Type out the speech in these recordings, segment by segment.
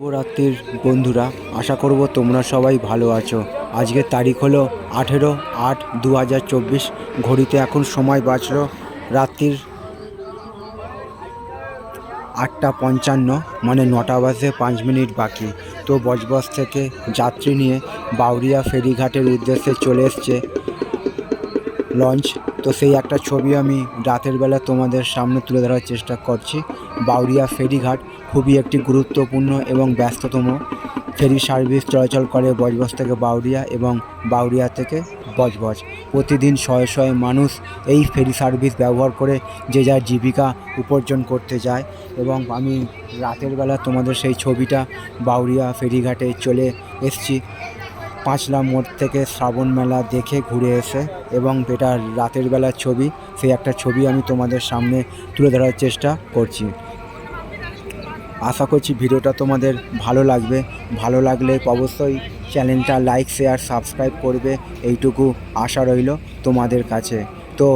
শুভরাত্রির বন্ধুরা, আশা করব তোমরা সবাই ভালো আছো। আজকের তারিখ হলো আঠেরো আট দু হাজার চব্বিশ, ঘড়িতে এখন সময় বাঁচলো রাত্রির আটটা পঞ্চান্ন মানে নটা বাজে পাঁচ মিনিট বাকি। তো বজবজ থেকে যাত্রী নিয়ে বাউরিয়া ফেরিঘাটের উদ্দেশ্যে চলে এসছে লঞ্চ তো সেই একটা ছবি আমি রাতের বেলা তোমাদের সামনে তুলে ধরার চেষ্টা করছি। বাউরিয়া ফেরিঘাট খুবই একটি গুরুত্বপূর্ণ এবং ব্যস্ততম ফেরি সার্ভিস চলাচল করে বজবজ থেকে বাউরিয়া এবং বাউরিয়া থেকে বজবজ। প্রতিদিন শয়ে শয়ে মানুষ এই ফেরি সার্ভিস ব্যবহার করে যে যার জীবিকা উপার্জন করতে যায় এবং আমি রাতের বেলা তোমাদের সেই ছবিটা বাউরিয়া ফেরিঘাটে চলে এসছি। পাঁচলা মোড় থেকে শ্রাবণ মেলা দেখে ঘুরে এসে এবং এটা রাতের বেলার ছবি, সেই একটা ছবি আমি তোমাদের সামনে তুলে ধরার চেষ্টা করছি। আশা করছি ভিডিওটা তোমাদের ভালো লাগবে। ভালো লাগলে অবশ্যই চ্যানেলটা লাইক, শেয়ার, সাবস্ক্রাইব করবে। এইটুকু আশা রইল তোমাদের কাছে। তো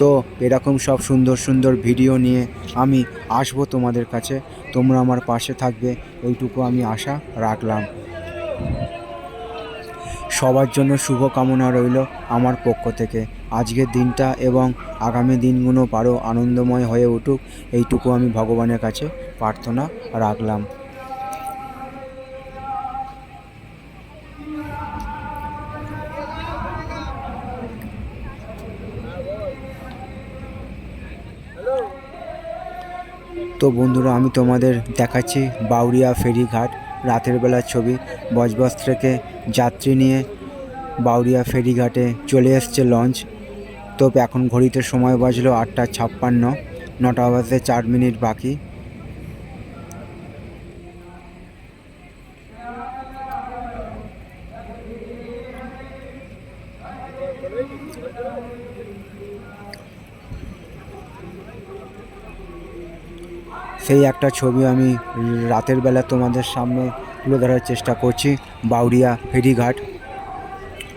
তো এরকম সব সুন্দর সুন্দর ভিডিও নিয়ে আমি আসব তোমাদের কাছে। তোমরা আমার পাশে থাকবে। এইটুকু আমি আশা রাখলাম। সবার জন্য শুভ কামনা রইল আমার পক্ষ থেকে। আজকের দিনটা এবং আগামী দিনগুলো পারো আনন্দময় হয়ে উঠুক, এইটুকু আমি ভগবানের কাছে প্রার্থনা রাখলাম। তো বন্ধুরা, আমি তোমাদের দেখাচ্ছি বাউরিয়া ফেরিঘাট। রাতের বেলার ছবি। বজবজ থেকে যাত্রী নিয়ে বাউরিয়া ফেরিঘাটে চলে এসছে লঞ্চ। তো এখন ঘড়িতে সময় বাজলো আটটা ছাপ্পান্ন। নটা বাজতে চার মিনিট বাকি। সেই একটা ছবি আমি রাতের বেলা তোমাদের সামনে তুলে ধরার চেষ্টা করছি। বাউরিয়া ফেরিঘাট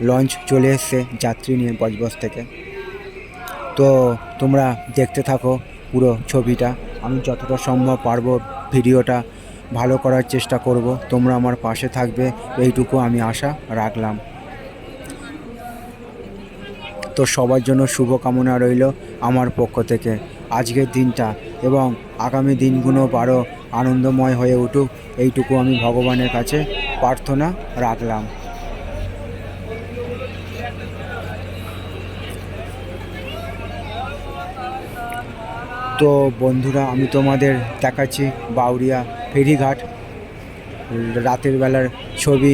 লঞ্চ চলে এসছে যাত্রী নিয়ে বজবজ থেকে। তো তোমরা দেখতে থাকো পুরো ছবিটা। আমি যতটা সম্ভব পারব ভিডিওটা ভালো করার চেষ্টা করব। তোমরা আমার পাশে থাকবে, এইটুকু আমি আশা রাখলাম। তো সবার জন্য শুভকামনা রইল আমার পক্ষ থেকে। আজকের দিনটা এবং আগামী দিনগুলো আরও আনন্দময় হয়ে উঠুক। এইটুকু আমি ভগবানের কাছে প্রার্থনা রাখলাম। তো বন্ধুরা, আমি তোমাদের দেখাচ্ছি বাউরিয়া ফেরিঘাট। রাতের বেলার ছবি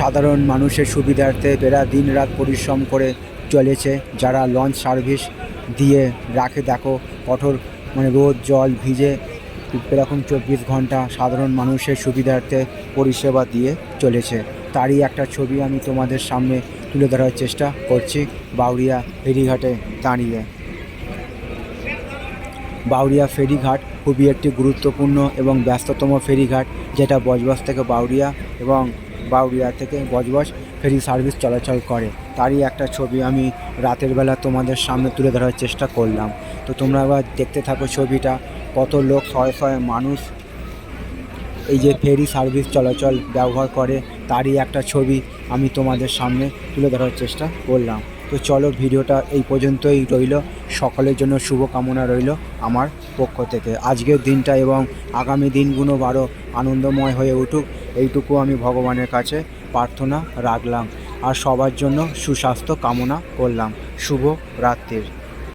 সাধারণ মানুষের সুবিধার্থে এরা দিন রাত পরিশ্রম করে চলেছে। যারা লঞ্চ সার্ভিস দিয়ে রাখে, দেখো, কঠোর মানে রোদ, জল ভিজে এরকম চব্বিশ ঘণ্টা সাধারণ মানুষের সুবিধার্থে পরিষেবা দিয়ে চলেছে। তারই একটা ছবি আমি তোমাদের সামনে তুলে ধরার চেষ্টা করছি বাউরিয়া ফেরিঘাটে দাঁড়িয়ে। বাউরিয়া ফেরিঘাট খুবই একটি গুরুত্বপূর্ণ এবং ব্যস্ততম ফেরিঘাট, যেটা বজবজ থেকে বাউরিয়া এবং বাউরিয়া থেকে বজবজ ফেরি সার্ভিস চলাচল করে। তারই একটা ছবি আমি রাতের বেলা তোমাদের সামনে তুলে ধরার চেষ্টা করলাম। তো তোমরা আবার দেখতে থাকো ছবিটা, কত লোক, শয়ে শয়ে মানুষ এই যে ফেরি সার্ভিস চলাচল ব্যবহার করে, তারই একটা ছবি আমি তোমাদের সামনে তুলে ধরার চেষ্টা করলাম। তো চলো ভিডিওটা এই পর্যন্তই রইল। সকলের জন্য শুভকামনা রইল আমার পক্ষ থেকে। আজকের দিনটা এবং আগামী দিনগুলো আরও আনন্দময় হয়ে উঠুক। এইটুকু আমি ভগবানের কাছে প্রার্থনা রাখলাম আর সবার জন্য সুস্বাস্থ্য কামনা করলাম। শুভ রাত্রির।